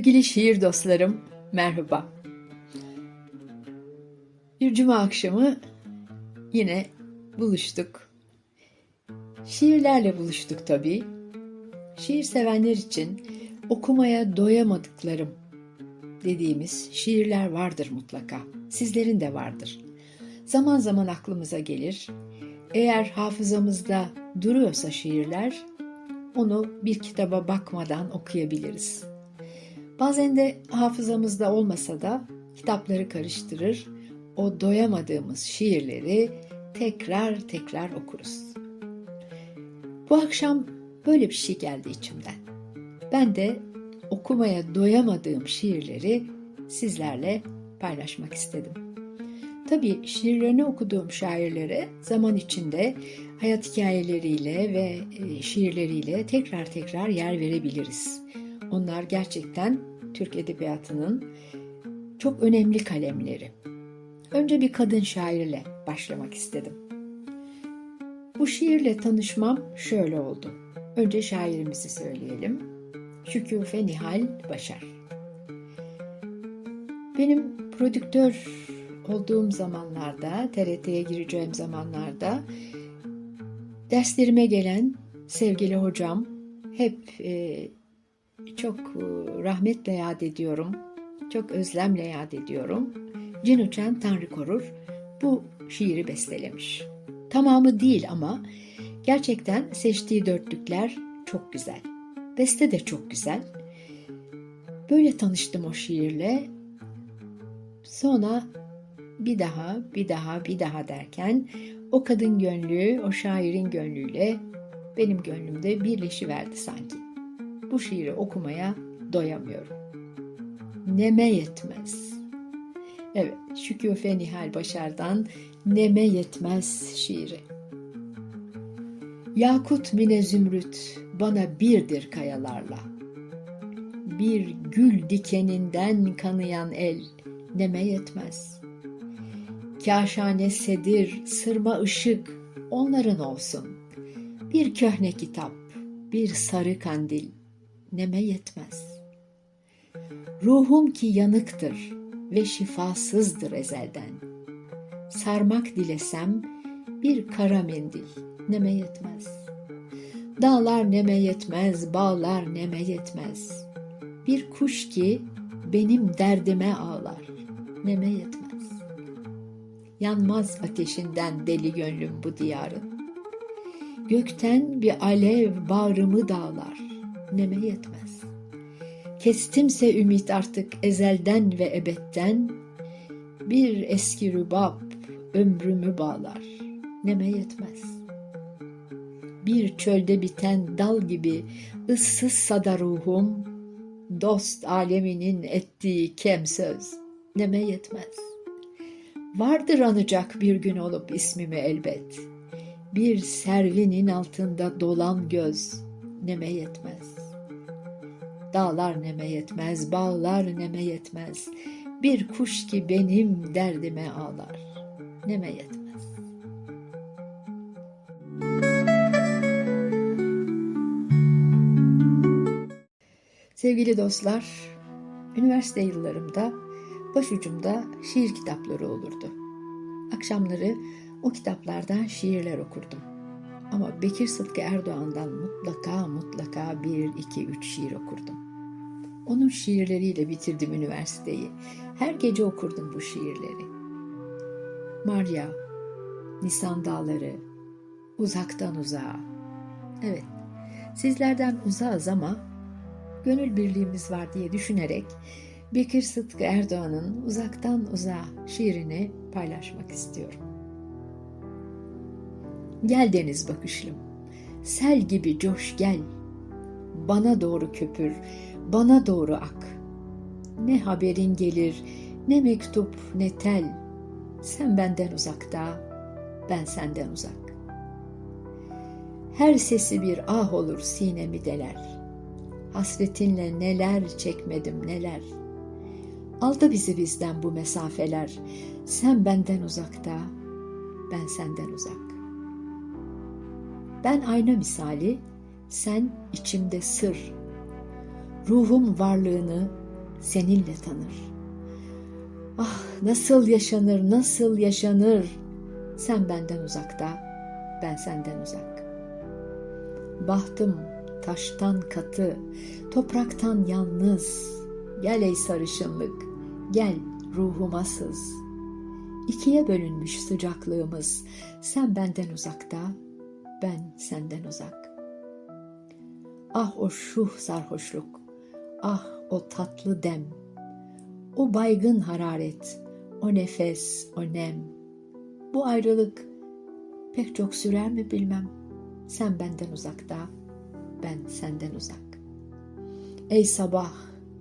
Sevgili şiir dostlarım, merhaba. Bir cuma akşamı yine buluştuk. Şiirlerle buluştuk tabii. Şiir sevenler için okumaya doyamadıklarım dediğimiz şiirler vardır mutlaka. Sizlerin de vardır. Zaman zaman aklımıza gelir. Eğer hafızamızda duruyorsa şiirler, onu bir kitaba bakmadan okuyabiliriz. Bazen de hafızamızda olmasa da kitapları karıştırır, o doyamadığımız şiirleri tekrar tekrar okuruz. Bu akşam böyle bir şey geldi içimden. Ben de okumaya doyamadığım şiirleri sizlerle paylaşmak istedim. Tabii şiirlerini okuduğum şairlere zaman içinde hayat hikayeleriyle ve e, şiirleriyle tekrar tekrar yer verebiliriz. Onlar gerçekten Türk Edebiyatı'nın çok önemli kalemleri. Önce bir kadın şairle başlamak istedim. Bu şiirle tanışmam şöyle oldu. Önce şairimizi söyleyelim. Şüküfe Nihal Başar. Benim prodüktör olduğum zamanlarda, TRT'ye gireceğim zamanlarda derslerime gelen sevgili hocam hep e, çok e, rahmetle yad ediyorum. Çok özlemle yad ediyorum. Cin Uçan Tanrı Korur bu şiiri bestelemiş. Tamamı değil ama gerçekten seçtiği dörtlükler çok güzel. Beste de çok güzel. Böyle tanıştım o şiirle. Sonra bir daha, bir daha, bir daha derken o kadın gönlü, o şairin gönlüyle benim gönlümde birleşiverdi sanki bu şiiri okumaya doyamıyorum. Neme yetmez. Evet, Şüküfe Nihal Başar'dan Neme Yetmez şiiri. Yakut mine zümrüt bana birdir kayalarla. Bir gül dikeninden kanayan el neme yetmez. Kaşane sedir, sırma ışık onların olsun. Bir köhne kitap, bir sarı kandil neme yetmez. Ruhum ki yanıktır ve şifasızdır ezelden. Sarmak dilesem bir kara mendil neme yetmez. Dağlar neme yetmez, bağlar neme yetmez. Bir kuş ki benim derdime ağlar neme yetmez. Yanmaz ateşinden deli gönlüm bu diyarın. Gökten bir alev bağrımı dağlar neme yetmez. Kestimse ümit artık ezelden ve ebedden, bir eski rübab ömrümü bağlar, neme yetmez. Bir çölde biten dal gibi ıssız da ruhum, dost aleminin ettiği kem söz, neme yetmez. Vardır anacak bir gün olup ismimi elbet, bir servinin altında dolan göz, neme yetmez. Dağlar neme yetmez, bağlar neme yetmez. Bir kuş ki benim derdime ağlar. Neme yetmez. Sevgili dostlar, üniversite yıllarımda başucumda şiir kitapları olurdu. Akşamları o kitaplardan şiirler okurdum. Ama Bekir Sıtkı Erdoğan'dan mutlaka mutlaka bir, iki, üç şiir okurdum. Onun şiirleriyle bitirdim üniversiteyi. Her gece okurdum bu şiirleri. Maria, Nisan Dağları, Uzaktan Uzağa. Evet, sizlerden uzağız ama gönül birliğimiz var diye düşünerek Bekir Sıtkı Erdoğan'ın Uzaktan Uzağa şiirini paylaşmak istiyorum. Gel deniz bakışlım, sel gibi coş gel. bana doğru köpür, bana doğru ak. Ne haberin gelir, ne mektup, ne tel. Sen benden uzakta, ben senden uzak. Her sesi bir ah olur sinemi deler. Hasretinle neler çekmedim neler. Aldı bizi bizden bu mesafeler. Sen benden uzakta, ben senden uzak. Ben ayna misali, sen içimde sır. Ruhum varlığını seninle tanır. Ah nasıl yaşanır, nasıl yaşanır. Sen benden uzakta, ben senden uzak. Bahtım taştan katı, topraktan yalnız. Gel ey sarışınlık, gel ruhuma sız. İkiye bölünmüş sıcaklığımız, sen benden uzakta, ben senden uzak. Ah o şuh sarhoşluk, ah o tatlı dem, o baygın hararet, o nefes, o nem. Bu ayrılık pek çok sürer mi bilmem. Sen benden uzakta, ben senden uzak. Ey sabah,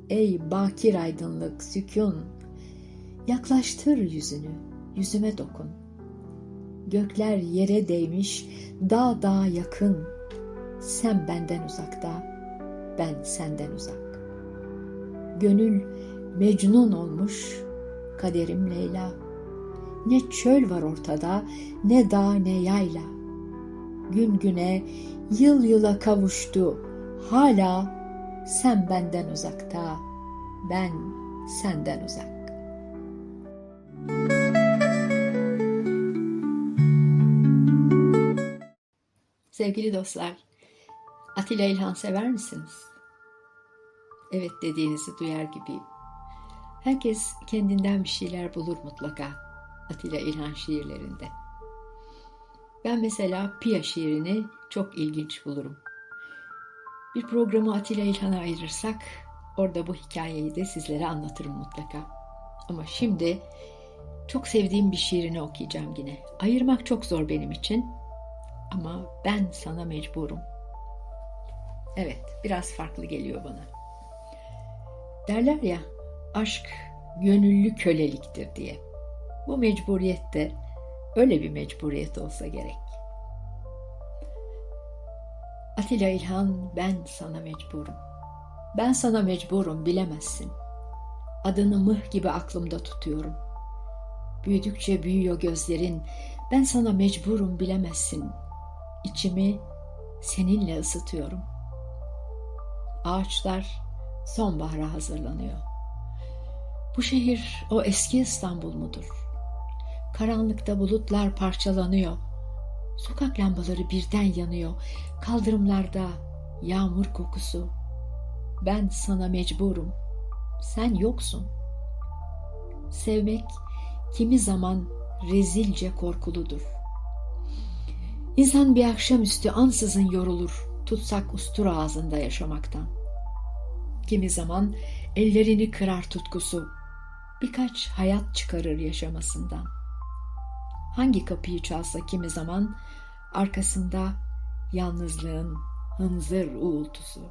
ey bakir aydınlık, sükun, yaklaştır yüzünü, yüzüme dokun. Gökler yere değmiş, dağ dağ yakın. Sen benden uzakta, ben senden uzak. Gönül mecnun olmuş, kaderim Leyla. Ne çöl var ortada, ne dağ ne yayla. Gün güne, yıl yıla kavuştu. Hala sen benden uzakta, ben senden uzak. Sevgili dostlar, Atilla İlhan sever misiniz? Evet dediğinizi duyar gibiyim. Herkes kendinden bir şeyler bulur mutlaka Atilla İlhan şiirlerinde. Ben mesela Pia şiirini çok ilginç bulurum. Bir programı Atilla İlhan'a ayırırsak orada bu hikayeyi de sizlere anlatırım mutlaka. Ama şimdi çok sevdiğim bir şiirini okuyacağım yine. Ayırmak çok zor benim için ama ben sana mecburum. Evet, biraz farklı geliyor bana. Derler ya, aşk gönüllü köleliktir diye. Bu mecburiyet de öyle bir mecburiyet olsa gerek. Atilla İlhan, ben sana mecburum. Ben sana mecburum, bilemezsin. Adını mıh gibi aklımda tutuyorum. Büyüdükçe büyüyor gözlerin, ben sana mecburum, bilemezsin. İçimi seninle ısıtıyorum. Ağaçlar sonbahara hazırlanıyor. Bu şehir o eski İstanbul mudur? Karanlıkta bulutlar parçalanıyor. Sokak lambaları birden yanıyor. Kaldırımlarda yağmur kokusu. Ben sana mecburum. Sen yoksun. Sevmek kimi zaman rezilce korkuludur. İnsan bir akşamüstü ansızın yorulur, tutsak ustur ağzında yaşamaktan. Kimi zaman ellerini kırar tutkusu, birkaç hayat çıkarır yaşamasından. Hangi kapıyı çalsa kimi zaman arkasında yalnızlığın hınzır uğultusu.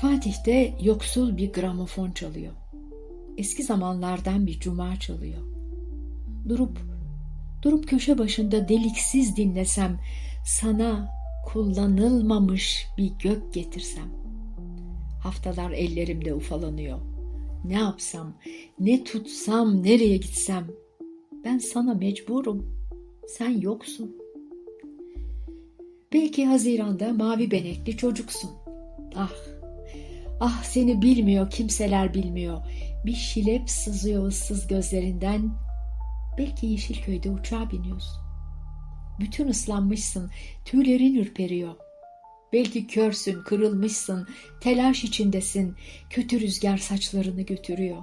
Fatih'te yoksul bir gramofon çalıyor. Eski zamanlardan bir cuma çalıyor. Durup durup köşe başında deliksiz dinlesem sana kullanılmamış bir gök getirsem. Haftalar ellerimde ufalanıyor. Ne yapsam, ne tutsam, nereye gitsem. Ben sana mecburum. Sen yoksun. Belki Haziran'da mavi benekli çocuksun. Ah, ah seni bilmiyor, kimseler bilmiyor. Bir şilep sızıyor ıssız gözlerinden. Belki Yeşilköy'de uçağa biniyorsun. Bütün ıslanmışsın, tüylerin ürperiyor. Belki körsün, kırılmışsın, telaş içindesin, kötü rüzgar saçlarını götürüyor.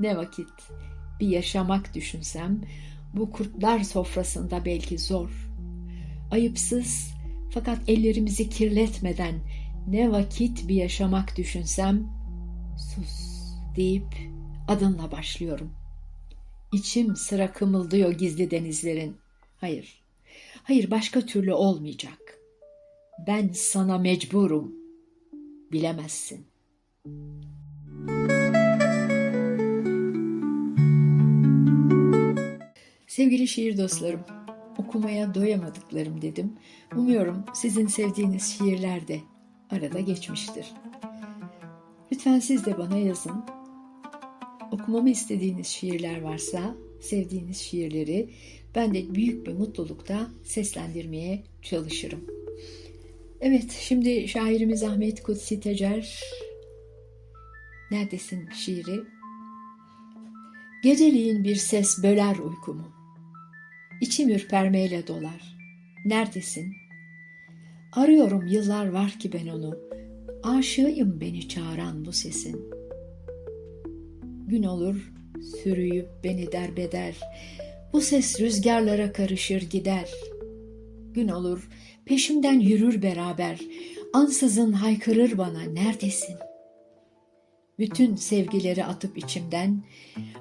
Ne vakit bir yaşamak düşünsem, bu kurtlar sofrasında belki zor. Ayıpsız fakat ellerimizi kirletmeden ne vakit bir yaşamak düşünsem, sus deyip adınla başlıyorum. İçim sıra kımıldıyor gizli denizlerin. Hayır, hayır başka türlü olmayacak. Ben sana mecburum. Bilemezsin. Sevgili şiir dostlarım, okumaya doyamadıklarım dedim. Umuyorum sizin sevdiğiniz şiirler de arada geçmiştir. Lütfen siz de bana yazın. Okumamı istediğiniz şiirler varsa sevdiğiniz şiirleri ben de büyük bir mutlulukta seslendirmeye çalışırım. Evet, şimdi şairimiz Ahmet Kutsi Tecer Neredesin şiiri? Geceliğin bir ses böler uykumu. İçim ürpermeyle dolar. Neredesin? Arıyorum yıllar var ki ben onu. Aşığıyım beni çağıran bu sesin. Gün olur sürüyüp beni derbeder. Bu ses rüzgarlara karışır gider. Gün olur peşimden yürür beraber. Ansızın haykırır bana neredesin? Bütün sevgileri atıp içimden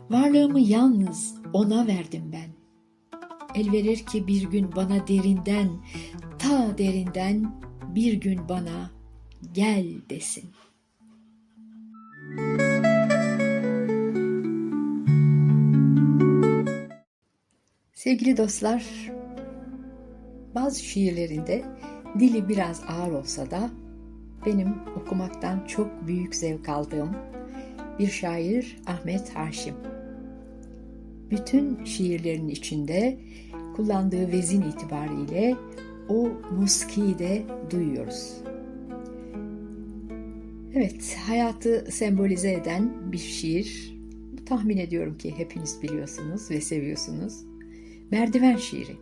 varlığımı yalnız ona verdim ben. El verir ki bir gün bana derinden, ta derinden bir gün bana gel desin. Sevgili dostlar, bazı şiirlerinde dili biraz ağır olsa da benim okumaktan çok büyük zevk aldığım bir şair Ahmet Haşim. Bütün şiirlerin içinde kullandığı vezin itibariyle o muskiyi de duyuyoruz. Evet, hayatı sembolize eden bir şiir. Tahmin ediyorum ki hepiniz biliyorsunuz ve seviyorsunuz. Merdiven şiiri.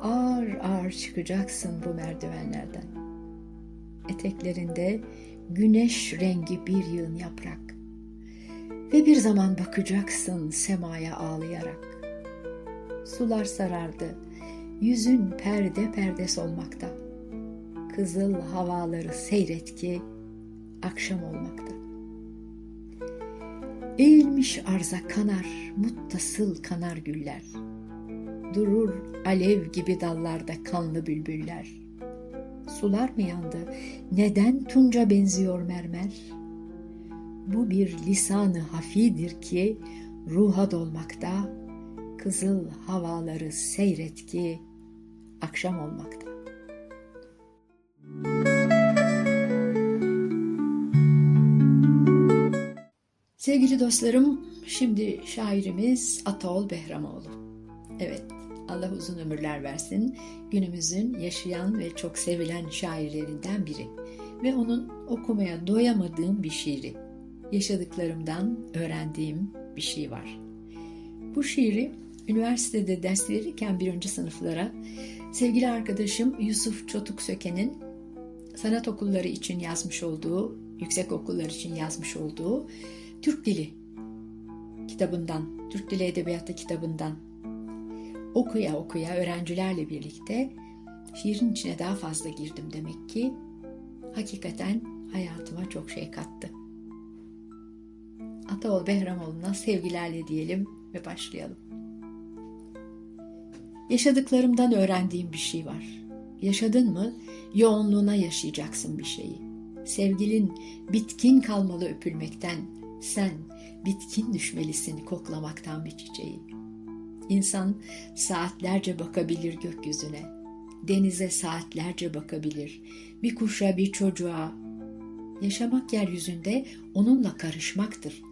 Ağır ağır çıkacaksın bu merdivenlerden. Eteklerinde güneş rengi bir yığın yaprak. Ve bir zaman bakacaksın semaya ağlayarak. Sular sarardı, yüzün perde perde solmakta. Kızıl havaları seyret ki akşam olmakta. Eğilmiş arza kanar, muttasıl kanar güller. Durur alev gibi dallarda kanlı bülbüller. Sular mı yandı? Neden tunca benziyor mermer? Bu bir lisanı hafidir ki ruha dolmakta, kızıl havaları seyret ki akşam olmakta. Sevgili dostlarım, şimdi şairimiz Ataol Behramoğlu. Evet, Allah uzun ömürler versin. Günümüzün yaşayan ve çok sevilen şairlerinden biri. Ve onun okumaya doyamadığım bir şiiri. Yaşadıklarımdan öğrendiğim bir şey var. Bu şiiri üniversitede ders verirken birinci sınıflara sevgili arkadaşım Yusuf Çotuk Söke'nin sanat okulları için yazmış olduğu, yüksek okullar için yazmış olduğu Türk Dili kitabından, Türk Dili Edebiyatı kitabından okuya okuya öğrencilerle birlikte şiirin içine daha fazla girdim demek ki. Hakikaten hayatıma çok şey kattı. Ataol Behramoğlu'na sevgilerle diyelim ve başlayalım. Yaşadıklarımdan öğrendiğim bir şey var. Yaşadın mı yoğunluğuna yaşayacaksın bir şeyi. Sevgilin bitkin kalmalı öpülmekten, sen bitkin düşmelisin koklamaktan bir çiçeği. İnsan saatlerce bakabilir gökyüzüne, denize saatlerce bakabilir, bir kuşa bir çocuğa. Yaşamak yeryüzünde onunla karışmaktır.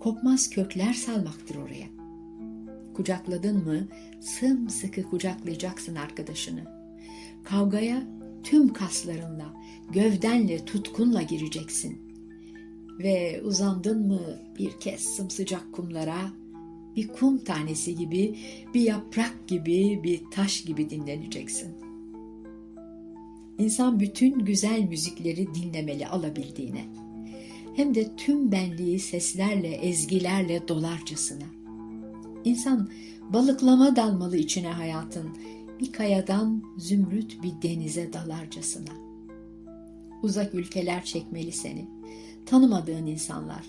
Kopmaz kökler salmaktır oraya. Kucakladın mı sımsıkı kucaklayacaksın arkadaşını. Kavgaya tüm kaslarınla, gövdenle, tutkunla gireceksin. Ve uzandın mı bir kez sımsıcak kumlara, bir kum tanesi gibi, bir yaprak gibi, bir taş gibi dinleneceksin. İnsan bütün güzel müzikleri dinlemeli alabildiğine. Hem de tüm benliği seslerle, ezgilerle dolarcasına. İnsan balıklama dalmalı içine hayatın, bir kayadan zümrüt bir denize dalarcasına. Uzak ülkeler çekmeli seni, tanımadığın insanlar.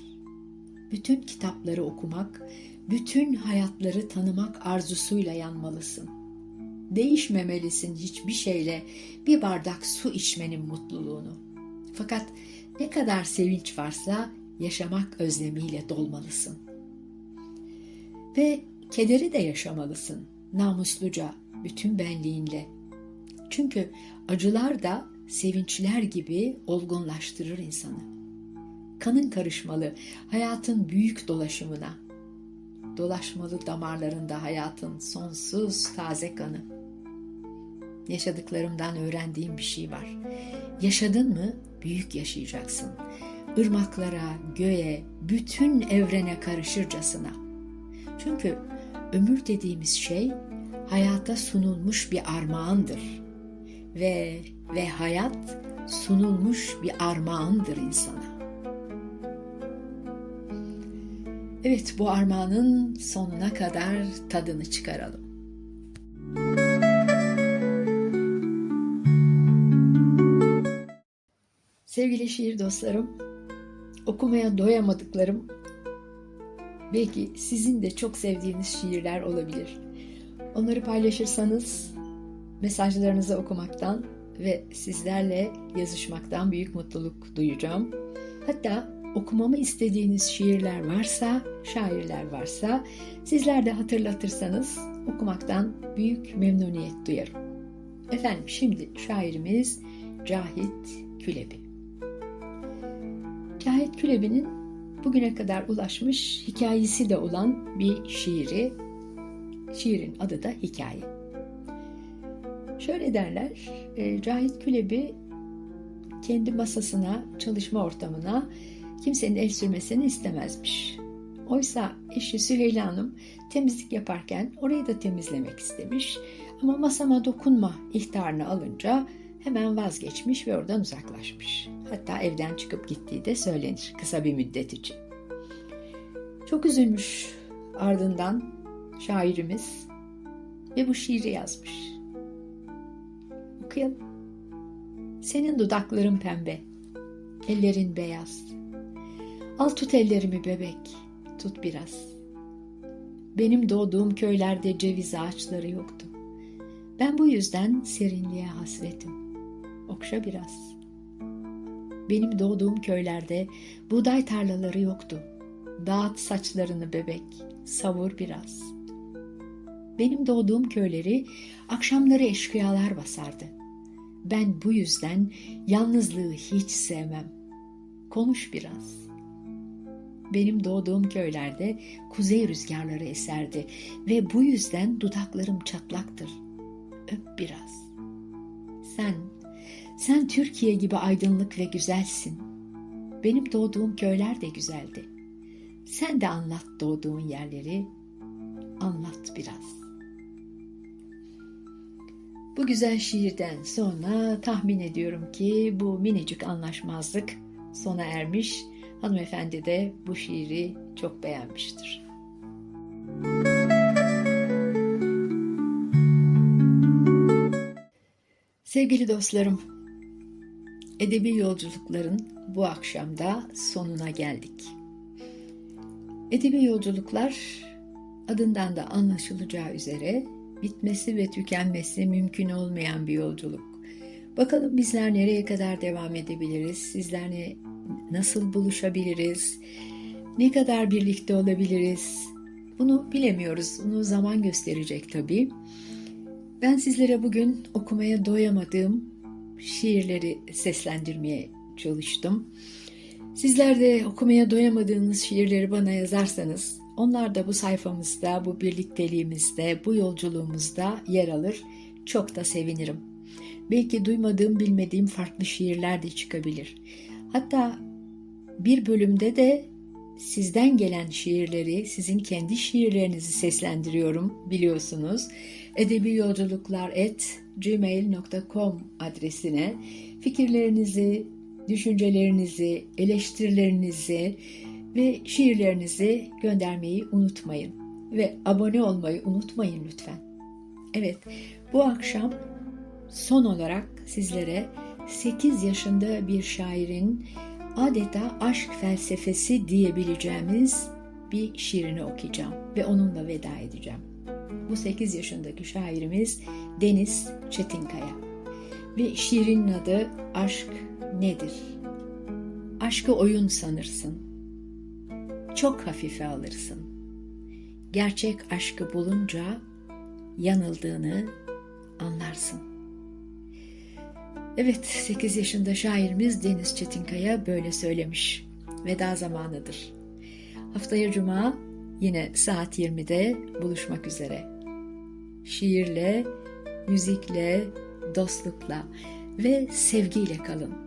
Bütün kitapları okumak, bütün hayatları tanımak arzusuyla yanmalısın. Değişmemelisin hiçbir şeyle bir bardak su içmenin mutluluğunu. Fakat ne kadar sevinç varsa yaşamak özlemiyle dolmalısın. Ve kederi de yaşamalısın namusluca, bütün benliğinle. Çünkü acılar da sevinçler gibi olgunlaştırır insanı. Kanın karışmalı hayatın büyük dolaşımına. Dolaşmalı damarlarında hayatın sonsuz taze kanı. Yaşadıklarımdan öğrendiğim bir şey var. Yaşadın mı büyük yaşayacaksın. Irmaklara, göğe, bütün evrene karışırcasına. Çünkü ömür dediğimiz şey hayata sunulmuş bir armağandır. Ve ve hayat sunulmuş bir armağandır insana. Evet bu armağanın sonuna kadar tadını çıkaralım. Sevgili şiir dostlarım, okumaya doyamadıklarım belki sizin de çok sevdiğiniz şiirler olabilir. Onları paylaşırsanız mesajlarınızı okumaktan ve sizlerle yazışmaktan büyük mutluluk duyacağım. Hatta okumamı istediğiniz şiirler varsa, şairler varsa sizler de hatırlatırsanız okumaktan büyük memnuniyet duyarım. Efendim şimdi şairimiz Cahit Külebi. Cahit Külebi'nin bugüne kadar ulaşmış hikayesi de olan bir şiiri. Şiirin adı da Hikaye. Şöyle derler, e, Cahit Külebi kendi masasına, çalışma ortamına kimsenin el sürmesini istemezmiş. Oysa eşi Süheyla Hanım temizlik yaparken orayı da temizlemek istemiş. Ama masama dokunma ihtarını alınca hemen vazgeçmiş ve oradan uzaklaşmış. Hatta evden çıkıp gittiği de söylenir kısa bir müddet için. Çok üzülmüş ardından şairimiz ve bu şiiri yazmış. Okuyalım. Senin dudakların pembe, ellerin beyaz. Al tut ellerimi bebek, tut biraz. Benim doğduğum köylerde ceviz ağaçları yoktu. Ben bu yüzden serinliğe hasretim. Okşa biraz. Benim doğduğum köylerde buğday tarlaları yoktu. Dağıt saçlarını bebek, savur biraz. Benim doğduğum köyleri akşamları eşkıyalar basardı. Ben bu yüzden yalnızlığı hiç sevmem. Konuş biraz. Benim doğduğum köylerde kuzey rüzgarları eserdi ve bu yüzden dudaklarım çatlaktır. Öp biraz. Sen, sen Türkiye gibi aydınlık ve güzelsin. Benim doğduğum köyler de güzeldi. Sen de anlat doğduğun yerleri, anlat biraz. Bu güzel şiirden sonra tahmin ediyorum ki bu minicik anlaşmazlık sona ermiş. Hanımefendi de bu şiiri çok beğenmiştir. Sevgili dostlarım, edebi yolculukların bu akşamda sonuna geldik. Edebi yolculuklar adından da anlaşılacağı üzere bitmesi ve tükenmesi mümkün olmayan bir yolculuk. Bakalım bizler nereye kadar devam edebiliriz? Sizlerle nasıl buluşabiliriz? Ne kadar birlikte olabiliriz? Bunu bilemiyoruz. Bunu zaman gösterecek tabii. Ben sizlere bugün okumaya doyamadığım şiirleri seslendirmeye çalıştım. Sizler de okumaya doyamadığınız şiirleri bana yazarsanız onlar da bu sayfamızda, bu birlikteliğimizde, bu yolculuğumuzda yer alır. Çok da sevinirim. Belki duymadığım, bilmediğim farklı şiirler de çıkabilir. Hatta bir bölümde de sizden gelen şiirleri, sizin kendi şiirlerinizi seslendiriyorum biliyorsunuz. Edebi yolculuklar et gmail.com adresine fikirlerinizi, düşüncelerinizi, eleştirilerinizi ve şiirlerinizi göndermeyi unutmayın. Ve abone olmayı unutmayın lütfen. Evet, bu akşam son olarak sizlere 8 yaşında bir şairin adeta aşk felsefesi diyebileceğimiz bir şiirini okuyacağım ve onunla veda edeceğim. Bu 8 yaşındaki şairimiz Deniz Çetinkaya. Ve şiirinin adı Aşk Nedir? Aşkı oyun sanırsın. Çok hafife alırsın. Gerçek aşkı bulunca yanıldığını anlarsın. Evet, 8 yaşında şairimiz Deniz Çetinkaya böyle söylemiş. Veda zamanıdır. Haftaya Cuma yine saat 20'de buluşmak üzere. Şiirle, müzikle, dostlukla ve sevgiyle kalın.